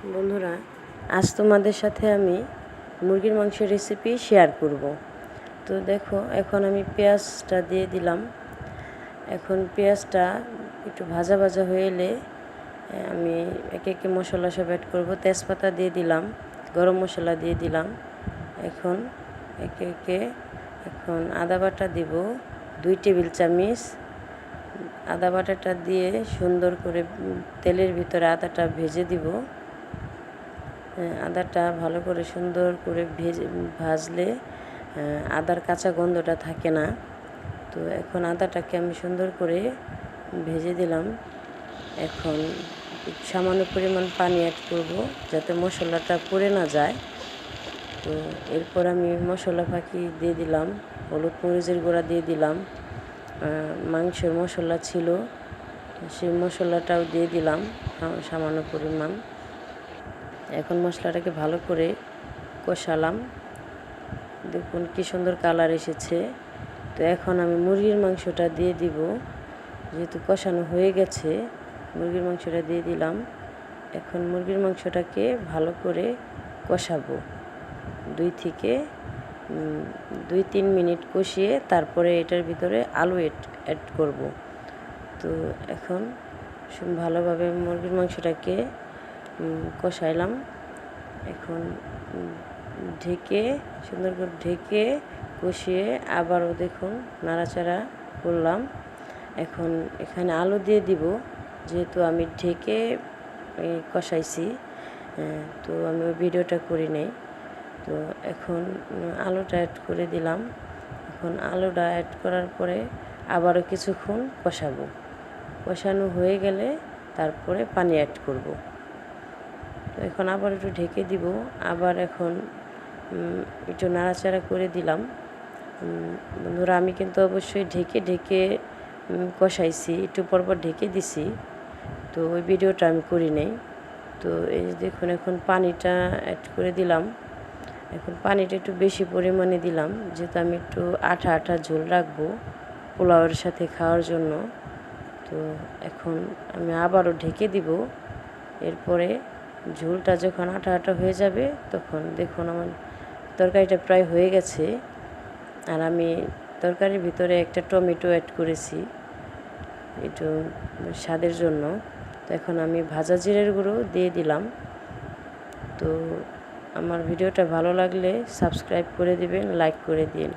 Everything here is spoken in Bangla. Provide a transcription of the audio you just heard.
বন্ধুরা, আজ তোমাদের সাথে আমি মুরগির মাংসের রেসিপি শেয়ার করব। তো দেখো, এখন আমি পেঁয়াজটা দিয়ে দিলাম। এখন পেঁয়াজটা একটু ভাজা ভাজা হয়ে এলে আমি একে একে মশলা সব অ্যাড করব। তেজপাতা দিয়ে দিলাম, গরম মশলা দিয়ে দিলাম। এখন একে একে, এখন আদা বাটা দিব, দুই টেবিল চামচ। আদা বাটাটা দিয়ে সুন্দর করে তেলের ভিতরে আদাটা ভেজে দিব। আদাটা ভালো করে সুন্দর করে ভেজে, ভাজলে আদার কাঁচা গন্ধটা থাকে না। তো এখন আদাটাকে আমি সুন্দর করে ভেজে দিলাম। এখন সামান্য পরিমাণ পানি অ্যাড করব যাতে মশলাটা পুড়ে না যায়। তো এরপর আমি মশলা ফাঁকি দিয়ে দিলাম, হলুদ মরিচের গুঁড়া দিয়ে দিলাম মাংসের মশলা ছিল, সেই মশলাটাও দিয়ে দিলাম, সামান্য পরিমাণ। এখন মশলাটাকে ভালো করে কষালাম। দেখুন কি সুন্দর কালার এসেছে। তো এখন আমি মুরগির মাংসটা দিয়ে দিব। যেহেতু কষানো হয়ে গেছে, মুরগির মাংসটা দিয়ে দিলাম। এখন মুরগির মাংসটাকে ভালো করে কষাবো। দুই থেকে দুই তিন মিনিট কষিয়ে তারপরে এটার ভিতরে আলু এড অ্যাড করব। তো এখন ভালোভাবে মুরগির মাংসটাকে কষাইলাম। এখন ঢেকে, সুন্দর করে ঢেকে কষিয়ে আবারও দেখুন নাড়াচাড়া করলাম। এখন এখানে আলু দিয়ে দিব, যেহেতু আমি ঢেকে কষাইছি তো আমি ভিডিওটা করি নাই। তো এখন আলুটা অ্যাড করে দিলাম। এখন আলুটা অ্যাড করার পরে আবারও কিছুক্ষণ কষাবো। কষানো হয়ে গেলে তারপরে পানি অ্যাড করব। তো এখন আবার একটু ঢেকে দিব। আবার এখন একটু নাড়াচাড়া করে দিলাম। বন্ধুরা, আমি কিন্তু অবশ্যই ঢেকে ঢেকে কষাইছি। একটু পরপর ঢেকে দিছি। তো ওই ভিডিওটা আমি করি নাই। তো এই দেখুন, এখন পানিটা অ্যাড করে দিলাম। এখন পানিটা একটু বেশি পরিমাণে দিলাম। যেহেতু আমি একটু আঠা আঠা ঝোল রাখব পোলাওয়ের সাথে খাওয়ার জন্য। তো এখন আমি আবারও ঢেকে দিব। এরপরে ঝোলটা যখন আঠা আঠা হয়ে যাবে, তখন দেখুন আমার তরকারিটা প্রায় হয়ে গেছে। আর আমি তরকারির ভিতরে একটা টমেটো অ্যাড করেছি, একটু স্বাদের জন্য। তো এখন আমি ভাজা জিরের গুঁড়ো দিয়ে দিলাম। তো আমার ভিডিওটা ভালো লাগলে সাবস্ক্রাইব করে দিবেন, লাইক করে দিন।